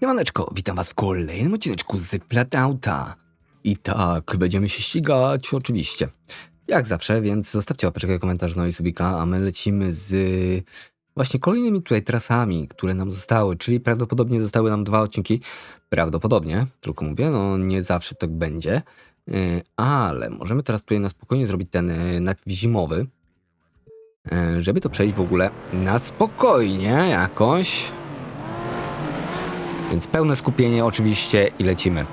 Siemaneczko, witam was w kolejnym odcineczku z Platauta. I tak, będziemy się ścigać, oczywiście. Jak zawsze, więc zostawcie łapeczkę, komentarz, no i subika, a my lecimy z właśnie kolejnymi tutaj trasami, które nam zostały, czyli prawdopodobnie zostały nam dwa odcinki. Prawdopodobnie, tylko mówię, no nie zawsze tak będzie. Yy, Ale możemy teraz tutaj na spokojnie zrobić ten yy, najpierw zimowy, yy, żeby to przejść w ogóle na spokojnie jakoś. Więc pełne skupienie oczywiście i lecimy.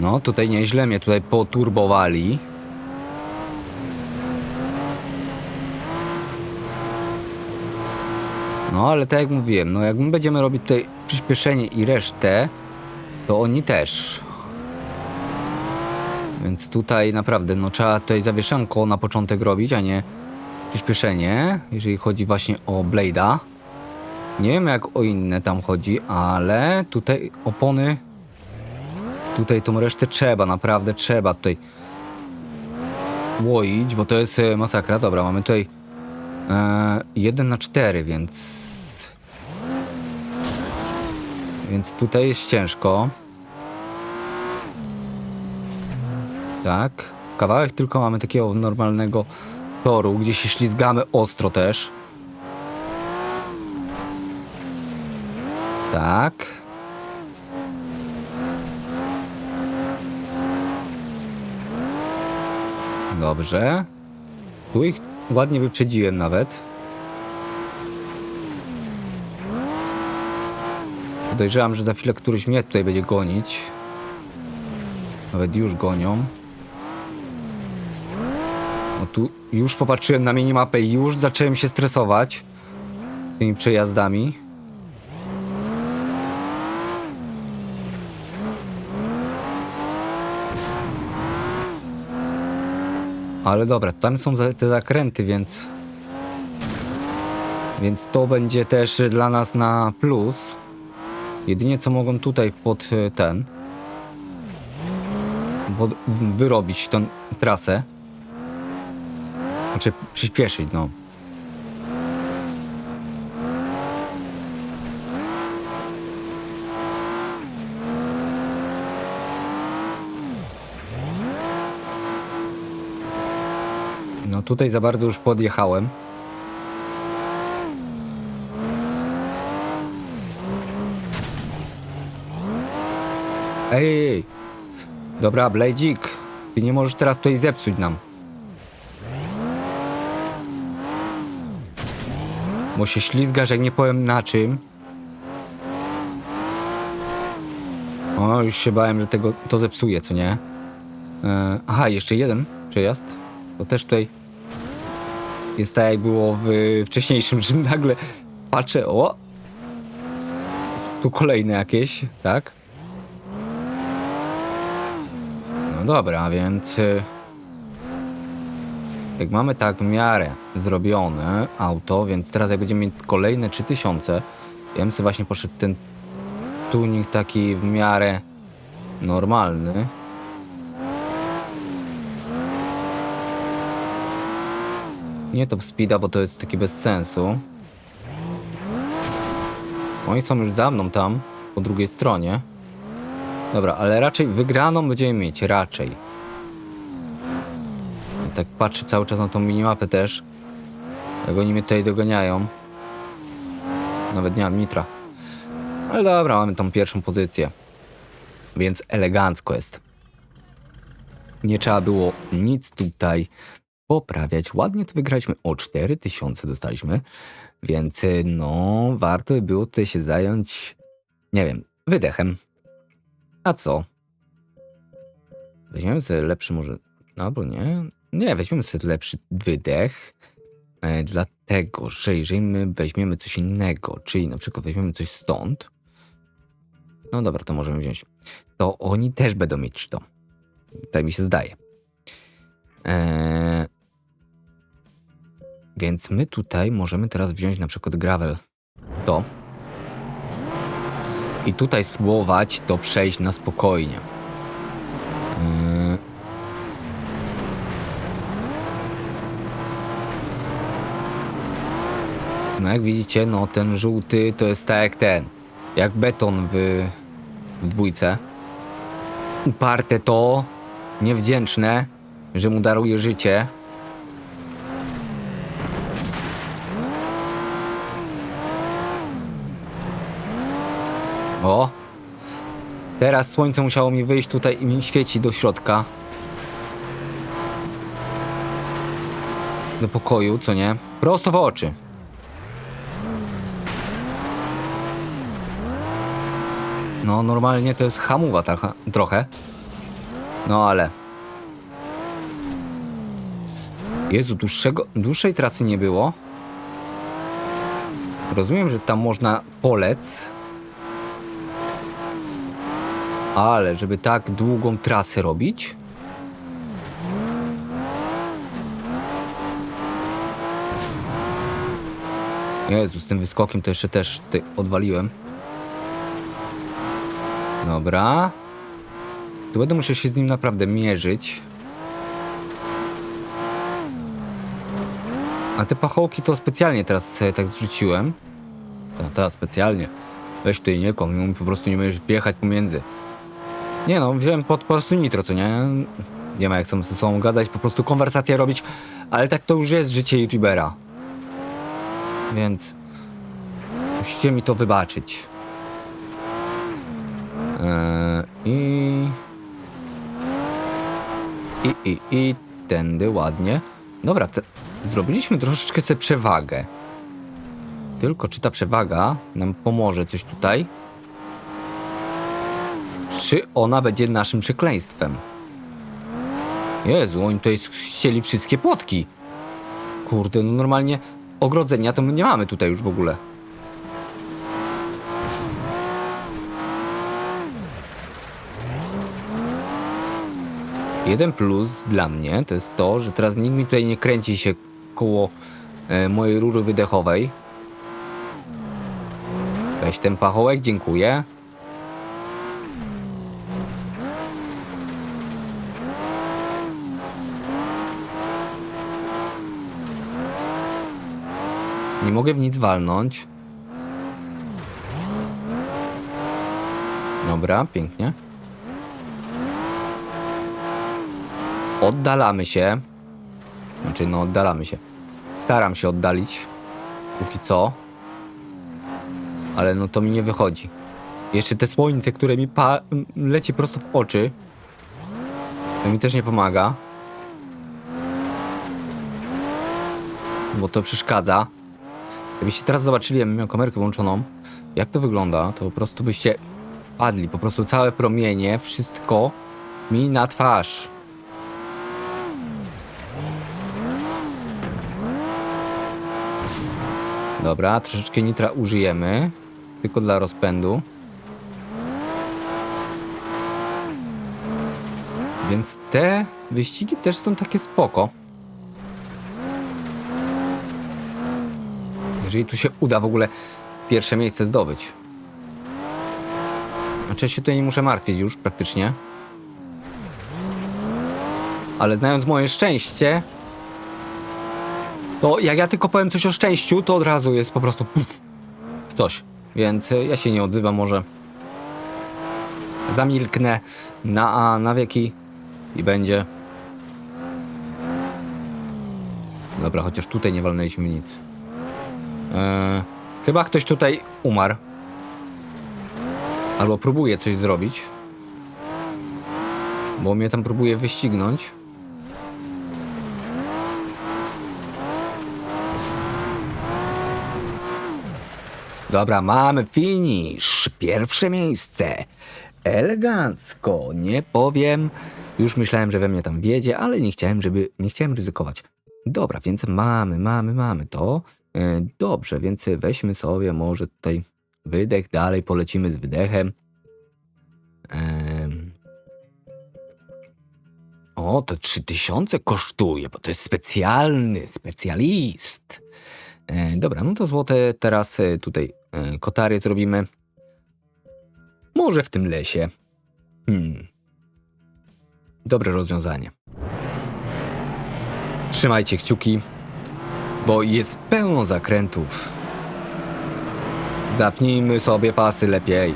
No, tutaj nieźle mnie tutaj poturbowali. No, ale tak jak mówiłem, no jak my będziemy robić tutaj przyspieszenie i resztę, to oni też. Więc tutaj naprawdę, no trzeba tutaj zawieszanko na początek robić, a nie przyspieszenie, jeżeli chodzi właśnie o Blade'a. Nie wiem jak o inne tam chodzi, ale tutaj opony, tutaj tą resztę trzeba, naprawdę trzeba tutaj łoić, bo to jest e, masakra. Dobra, mamy tutaj e, 1 na 4, więc więc tutaj jest ciężko. Tak. Kawałek tylko mamy takiego normalnego toru, gdzie się ślizgamy ostro też. Tak. Dobrze. Tu ich ładnie wyprzedziłem nawet. Podejrzewam, że za chwilę któryś mnie tutaj będzie gonić. Nawet już gonią. No tu już popatrzyłem na minimapę i już zacząłem się stresować tymi przejazdami. Ale dobra, tam są te zakręty, więc... Więc to będzie też dla nas na plus. Jedynie co mogą tutaj pod e, ten... Pod, wyrobić tą trasę. Znaczy przyspieszyć, no. No tutaj za bardzo już podjechałem. Ej. Dobra, Bladzik. Ty nie możesz teraz tutaj zepsuć nam. Bo się ślizgasz, jak nie powiem na czym. O, już się bałem, że tego to zepsuje, co nie? E, aha, jeszcze jeden przejazd. To też tutaj jest tak, jak było w wcześniejszym, że nagle patrzę, o! Tu kolejne jakieś, tak? No dobra, więc y, jak mamy tak w miarę zrobione auto, więc teraz jak będziemy mieć kolejne 3000, ja bym sobie właśnie poszedł ten tuning taki w miarę normalny. Nie top speeda, bo to jest taki bez sensu. Oni są już za mną tam, po drugiej stronie. Dobra, ale raczej wygraną będziemy mieć, raczej. Tak patrzę cały czas na tą minimapę też. Jak oni mnie tutaj doganiają. Nawet nie mam nitra. Ale dobra, mamy tą pierwszą pozycję. Więc elegancko jest. Nie trzeba było nic tutaj poprawiać. Ładnie to wygraliśmy. O 4000 dostaliśmy. Więc y, no, warto by było tutaj się zająć, nie wiem, wydechem. A co? Weźmiemy sobie lepszy może... Albo nie? Nie, weźmiemy sobie lepszy wydech. E, dlatego, że jeżeli my weźmiemy coś innego, czyli na przykład weźmiemy coś stąd, no dobra, to możemy wziąć, to oni też będą mieć to. Tak mi się zdaje. E, więc my tutaj możemy teraz wziąć na przykład gravel to. I tutaj spróbować to przejść na spokojnie. Yy. No jak widzicie, no ten żółty to jest tak jak ten. Jak beton w, w dwójce. Uparte to, niewdzięczne, że mu daruje życie. O! Teraz słońce musiało mi wyjść tutaj i mi świeci do środka. Do pokoju, co nie? Prosto w oczy. No, normalnie to jest hamuwa taka, trochę. No, ale... Jezu, dłuższego, dłuższej trasy nie było. Rozumiem, że tam można polec. Ale żeby tak długą trasę robić... Jezu, z tym wyskokiem to jeszcze też ty odwaliłem. Dobra. Tu będę musiał się z nim naprawdę mierzyć. A te pachołki to specjalnie teraz tak zrzuciłem. Ta, ta, specjalnie. Weź tutaj nie kłam, po prostu nie będziesz wjechać pomiędzy. Nie no, wziąłem po prostu nitro, co nie? Nie ma jak sam ze sobą gadać, po prostu konwersację robić, ale tak to już jest życie youtubera. Więc musicie mi to wybaczyć. Eee, I... I, i, i tędy ładnie. Dobra, te, zrobiliśmy troszeczkę sobie przewagę. Tylko czy ta przewaga nam pomoże coś tutaj? Czy ona będzie naszym przekleństwem? Jezu, oni tutaj ścieli wszystkie płotki. Kurde, no normalnie ogrodzenia to my nie mamy tutaj już w ogóle. Jeden plus dla mnie to jest to, że teraz nikt mi tutaj nie kręci się koło e, mojej rury wydechowej. Weź ten pachołek, dziękuję. Nie mogę w nic walnąć. Dobra, pięknie. Oddalamy się. Znaczy, no, oddalamy się. Staram się oddalić. Póki co. Ale no to mi nie wychodzi. Jeszcze te słońce, które mi leci prosto w oczy. To mi też nie pomaga. Bo to przeszkadza. Gdybyście teraz zobaczyli, ja bym miał kamerkę włączoną, jak to wygląda, to po prostu byście padli. Po prostu całe promienie, wszystko mi na twarz. Dobra, troszeczkę nitra użyjemy. Tylko dla rozpędu. Więc te wyścigi też są takie spoko. Jeżeli tu się uda w ogóle pierwsze miejsce zdobyć. Znaczy ja się tutaj nie muszę martwić już praktycznie. Ale znając moje szczęście, to jak ja tylko powiem coś o szczęściu, to od razu jest po prostu puf, coś. Więc y, ja się nie odzywam może. Zamilknę na a na wieki i będzie. Dobra, chociaż tutaj nie walnęliśmy nic. Eee, chyba ktoś tutaj umarł. Albo próbuje coś zrobić. Bo mnie tam próbuje wyścignąć. Dobra, mamy finish. Pierwsze miejsce. Elegancko, nie powiem. Już myślałem, że we mnie tam wiedzie, ale nie chciałem, żeby, nie chciałem ryzykować. Dobra, więc mamy, mamy, mamy to. E, Dobrze, więc weźmy sobie może tutaj wydech, dalej polecimy z wydechem. Em. O, to 3000 kosztuje, bo to jest specjalny, specjalist. E, dobra, no to złote teraz e, tutaj e, kotary zrobimy. Może w tym lesie. Hmm. Dobre rozwiązanie. Trzymajcie kciuki, bo jest pełno zakrętów. Zapnijmy sobie pasy lepiej.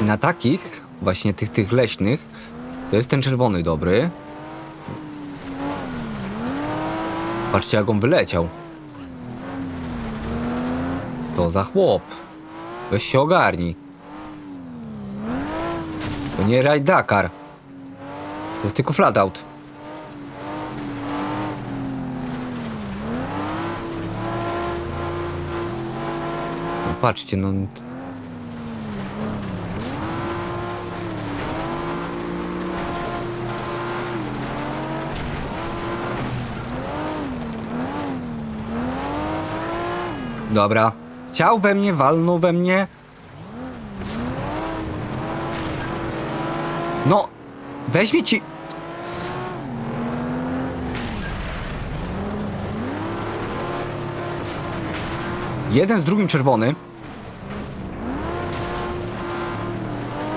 Na takich, właśnie tych, tych leśnych, to jest ten czerwony dobry. Patrzcie jak on wyleciał. To za chłop. Weź się ogarnij. To nie Ride Dakar. To jest tylko flatout. No patrzcie, no... Dobra. Chciał we mnie, walnął we mnie. No, weźmie ci... Jeden z drugim czerwony.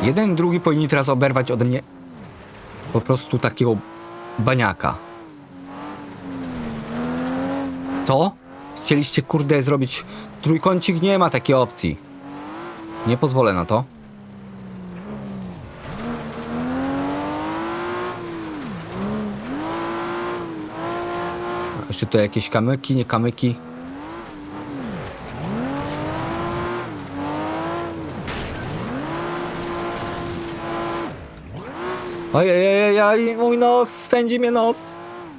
Jeden drugi powinni teraz oberwać ode mnie po prostu takiego baniaka. Co? Chcieliście kurde zrobić trójkącik? Nie ma takiej opcji. Nie pozwolę na to. Jeszcze tu jakieś kamyki, nie kamyki. Ojej, mój nos, swędzi mnie nos.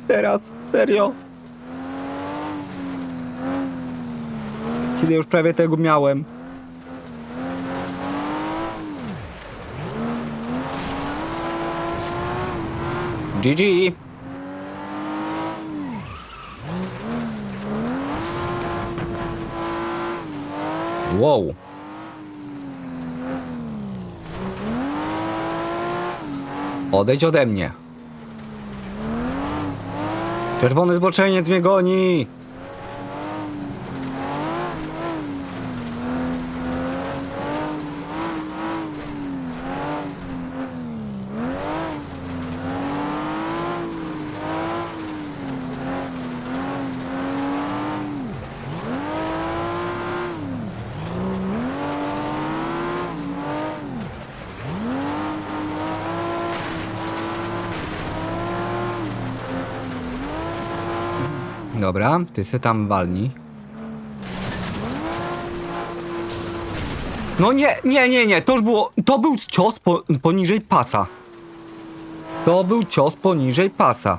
Teraz, serio. Kiedy już prawie tego miałem. GG. Wow. Odejdź ode mnie. Czerwony zboczeniec mnie goni. Dobra, ty se tam walnij. No nie, nie, nie, nie, to już było, to był cios po, poniżej pasa. To był cios poniżej pasa.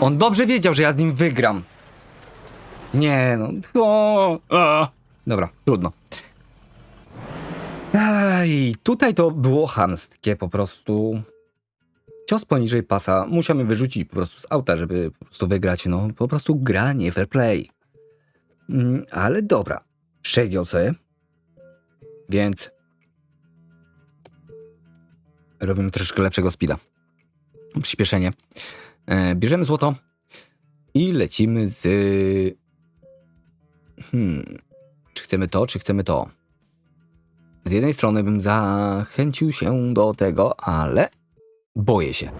On dobrze wiedział, że ja z nim wygram. Nie no, o, a. Dobra, trudno. Ej, tutaj to było chamskie po prostu. Cios poniżej pasa musiałem wyrzucić po prostu z auta, żeby po prostu wygrać. No, po prostu gra, nie fair play. Mm, ale dobra, przegiął sobie. Więc robimy troszkę lepszego speeda. Przyspieszenie. E, bierzemy złoto i lecimy z... Hmm, czy chcemy to, czy chcemy to? Z jednej strony bym zachęcił się do tego, ale boję się.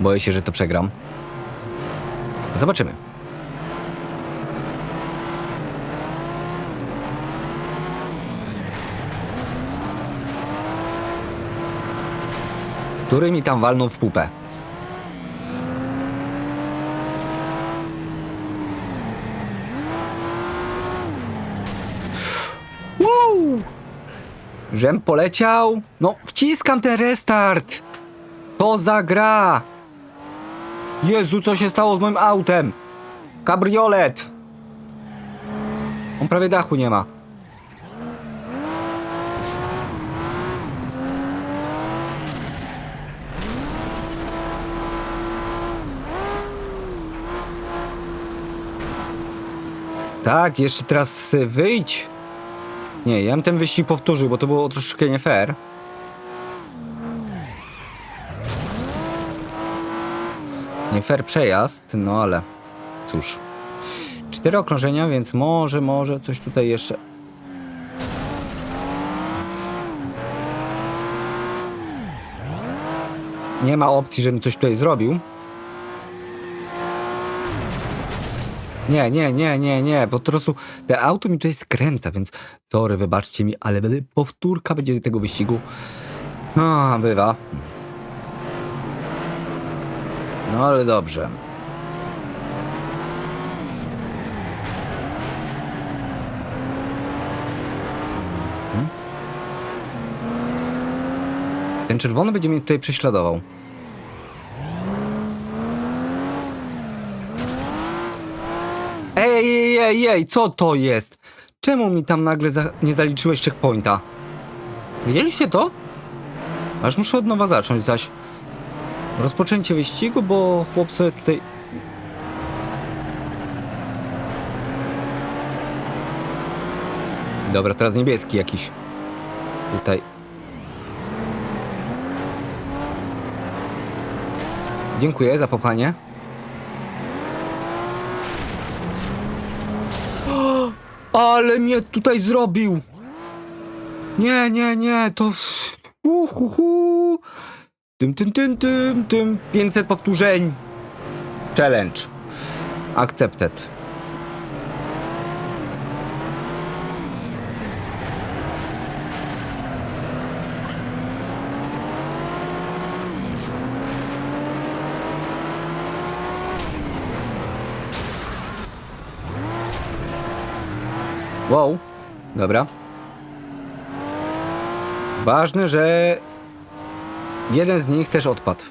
Boję się, że to przegram. Zobaczymy. Który mi tam walnął w pupę? Żem poleciał? No, wciskam ten restart! Co za gra! Jezu, co się stało z moim autem? Kabriolet! On prawie dachu nie ma. Tak, jeszcze teraz wyjdź. Nie, ja bym ten wyścig powtórzył, bo to było troszeczkę nie fair. Nie fair przejazd, no ale cóż. Cztery okrążenia, więc może, może coś tutaj jeszcze. Nie ma opcji, żebym coś tutaj zrobił. Nie, nie, nie, nie, nie, po prostu te auto mi tutaj skręca, więc sorry, wybaczcie mi, ale będę- powtórka będzie tego wyścigu. No, bywa. No ale dobrze. Hmm? Ten czerwony będzie mnie tutaj prześladował. Ej, ej, ej, co to jest? Czemu mi tam nagle za nie zaliczyłeś checkpointa? Widzieliście to? Aż muszę od nowa zacząć zaś. Rozpoczęcie wyścigu, bo chłop sobie tutaj... Dobra, teraz niebieski jakiś. Tutaj. Dziękuję za popchanie. Ale mnie tutaj zrobił! Nie, nie, nie, to... Uhuhu. Tym, tym, tym, tym, tym. 500 powtórzeń. Challenge. Accepted. Wow. Dobra. Ważne, że jeden z nich też odpadł.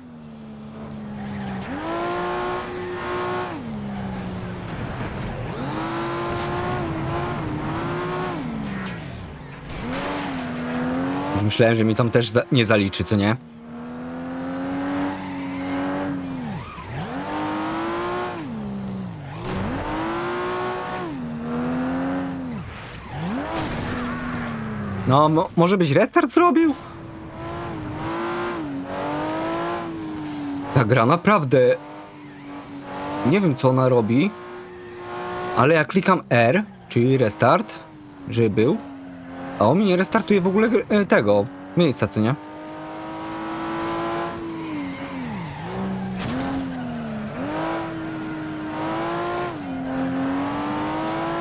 Myślałem, że mi tam też za nie zaliczy, co nie? No, mo może byś restart zrobił? Ta gra naprawdę... Nie wiem, co ona robi, ale jak klikam R, czyli restart, żeby był, a on mi nie restartuje w ogóle e, tego miejsca, co nie?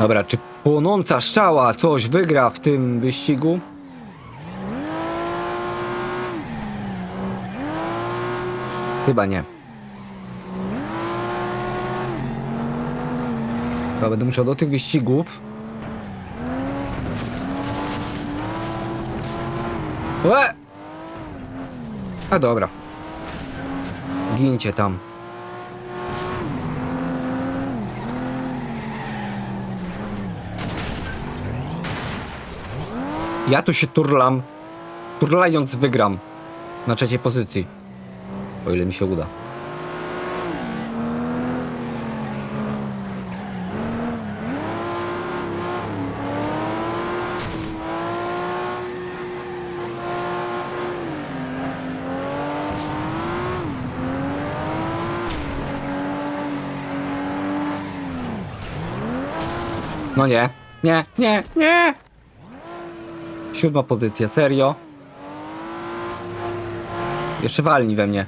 Dobra, czy płonąca szczała coś wygra w tym wyścigu? Chyba nie. Chyba będę musiał do tych wyścigów. Łe! A dobra. Gincie tam. Ja tu się turlam. Turlając wygram. Na trzeciej pozycji. O ile mi się uda. No nie. Nie, nie, nie! Siódma pozycja, serio? Jeszcze walnij we mnie.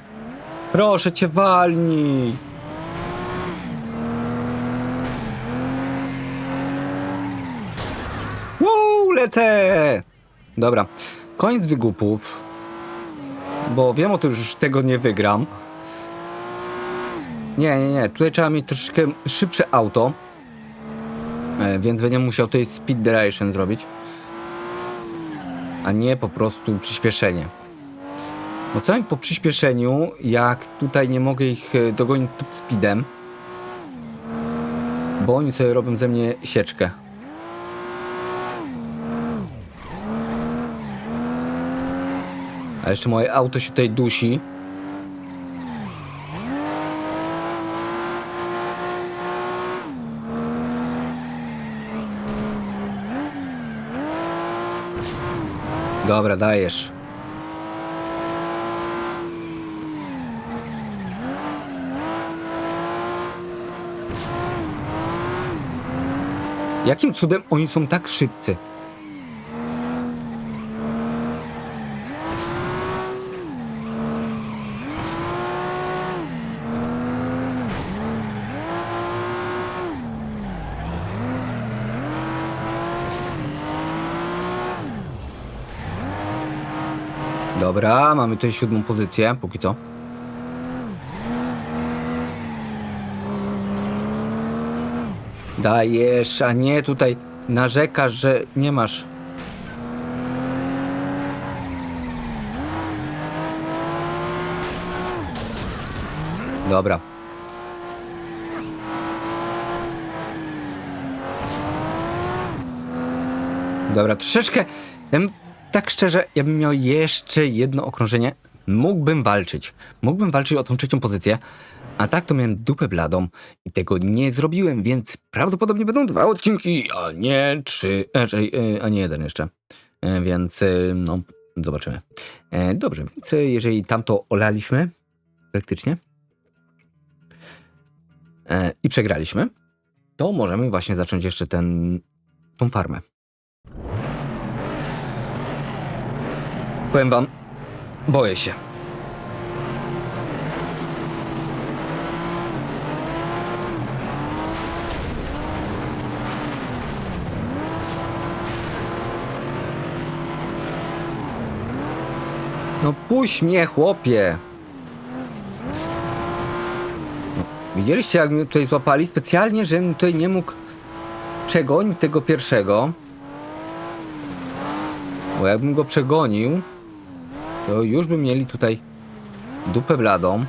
Proszę cię, walnij! Woo, lecę! Dobra, koniec wygupów. Bo wiem o tym, że już tego nie wygram. Nie, nie, nie. Tutaj trzeba mieć troszeczkę szybsze auto. E, Więc będę musiał tutaj speed duration zrobić. A nie po prostu przyspieszenie. No co po przyspieszeniu, jak tutaj nie mogę ich e, dogonić top speedem, bo oni sobie robią ze mnie sieczkę. A jeszcze moje auto się tutaj dusi. Dobra, dajesz. Jakim cudem oni są tak szybcy? Dobra, mamy tutaj siódmą pozycję, póki co. Dajesz, a nie tutaj narzekasz, że nie masz. Dobra. Dobra, troszeczkę. Tak szczerze, ja bym miał jeszcze jedno okrążenie. Mógłbym walczyć. Mógłbym walczyć o tą trzecią pozycję. A tak to miałem dupę bladą i tego nie zrobiłem, więc prawdopodobnie będą dwa odcinki, a nie trzy, czyli, e, a nie jeden jeszcze. E, Więc e, no, zobaczymy. Dobrze, więc jeżeli tamto olaliśmy praktycznie i przegraliśmy, to możemy właśnie zacząć jeszcze ten, tą farmę. Powiem wam, boję się. No puść mnie, chłopie. No, widzieliście, jak mnie tutaj złapali? Specjalnie, żebym tutaj nie mógł przegonić tego pierwszego. Bo jakbym go przegonił, to już by mieli tutaj dupę bladą.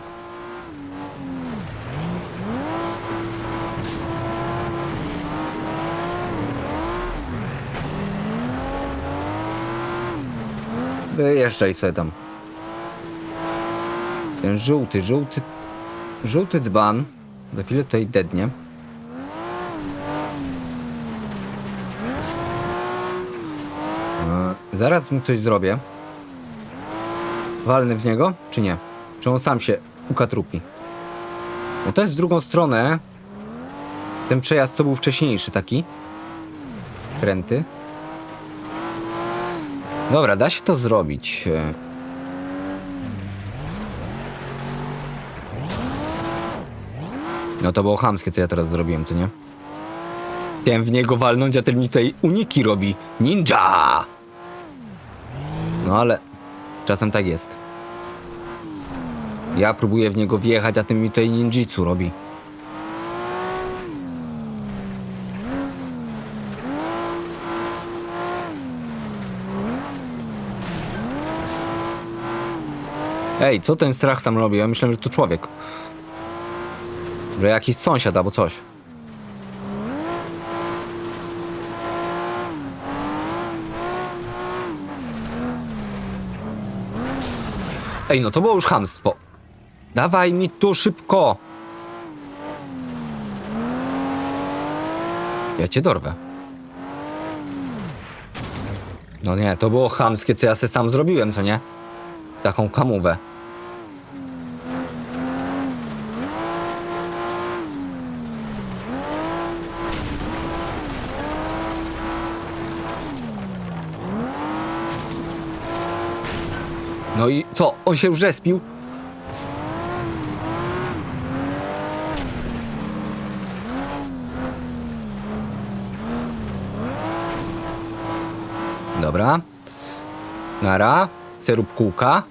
Wyjeżdżaj sobie tam. Ten żółty, żółty, żółty dzban. Za chwilę tutaj dednie. E, Zaraz mu coś zrobię. Walny w niego, czy nie? Czy on sam się ukatrupi? No to jest w drugą stronę. Ten przejazd, co był wcześniejszy taki. Kręty. Dobra, da się to zrobić. No to było chamskie, co ja teraz zrobiłem, co nie? Chciałem w niego walnąć, a ten mi tutaj uniki robi. Ninja! No ale czasem tak jest. Ja próbuję w niego wjechać, a ten mi tutaj ninjitsu robi. Ej, co ten strach tam robi? Ja myślałem, że to człowiek. Że jakiś sąsiad albo coś. Ej, no to było już chamstwo. Dawaj mi tu szybko. Ja cię dorwę. No nie, to było chamskie, co ja se sam zrobiłem, co nie? Taką kamówę. No i co? On się już respił? Dobra. Nara. Syrup kółka.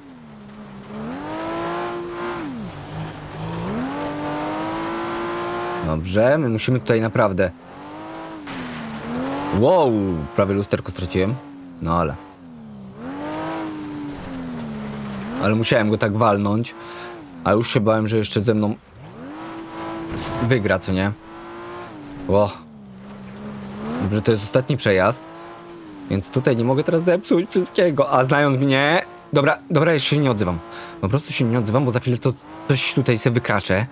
Dobrze, my musimy tutaj naprawdę... Wow, prawie lusterko straciłem. No ale... Ale musiałem go tak walnąć. A już się bałem, że jeszcze ze mną wygra, co nie? Ło. Dobrze, to jest ostatni przejazd. Więc tutaj nie mogę teraz zepsuć wszystkiego. A znając mnie... Dobra, dobra, jeszcze się nie odzywam. Po prostu się nie odzywam, bo za chwilę to coś tutaj sobie wykraczę.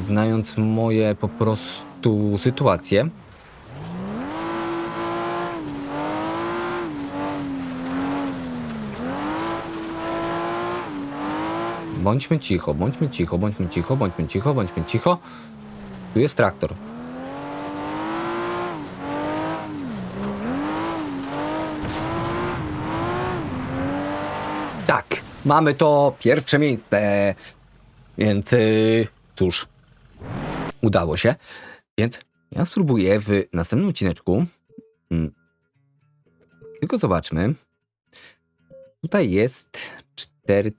Znając moje po prostu sytuacje. Bądźmy cicho, bądźmy cicho, bądźmy cicho, bądźmy cicho, bądźmy cicho. Tu jest traktor. Tak, mamy to pierwsze miejsce. Więc yy, cóż, udało się. Więc ja spróbuję w następnym odcineczku. Mm, tylko zobaczmy. Tutaj jest cztery,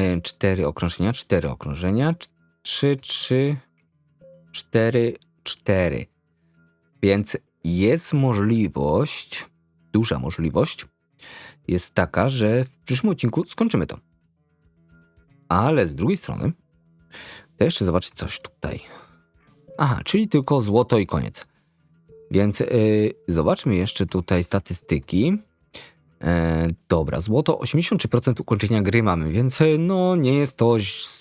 e, cztery okrążenia, cztery okrążenia, cz- trzy, trzy, cztery, cztery. Więc jest możliwość, duża możliwość, jest taka, że w przyszłym odcinku skończymy to. Ale z drugiej strony, chcę jeszcze zobaczyć coś tutaj. Aha, czyli tylko złoto i koniec. Więc yy, zobaczmy jeszcze tutaj statystyki. E, dobra, złoto 83% ukończenia gry mamy, więc e, no nie jest to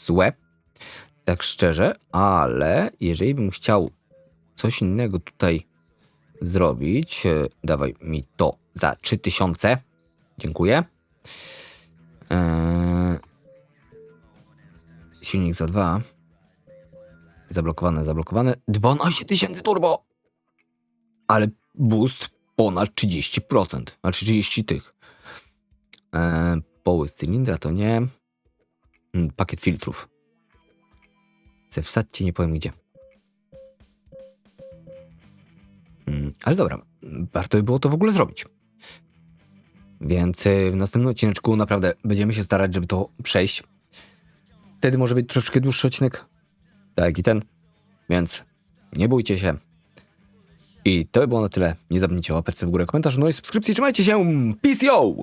złe, tak szczerze, ale jeżeli bym chciał coś innego tutaj zrobić, e, dawaj mi to za 3000, dziękuję. E, silnik za 2. Zablokowane, zablokowane. 12 tysięcy turbo! Ale boost ponad 30%, a 30 tych. E, poły z cylindra to nie. Mm, Pakiet filtrów. Se wsadźcie, nie powiem gdzie. Mm, Ale dobra, warto by było to w ogóle zrobić. Więc e, w następnym odcineczku naprawdę będziemy się starać, żeby to przejść. Wtedy może być troszeczkę dłuższy odcinek, tak jak i ten. Więc nie bójcie się. I to by było na tyle. Nie zapomnijcie o łapeczce w górę, komentarz, no i subskrypcji. Trzymajcie się. Peace yo!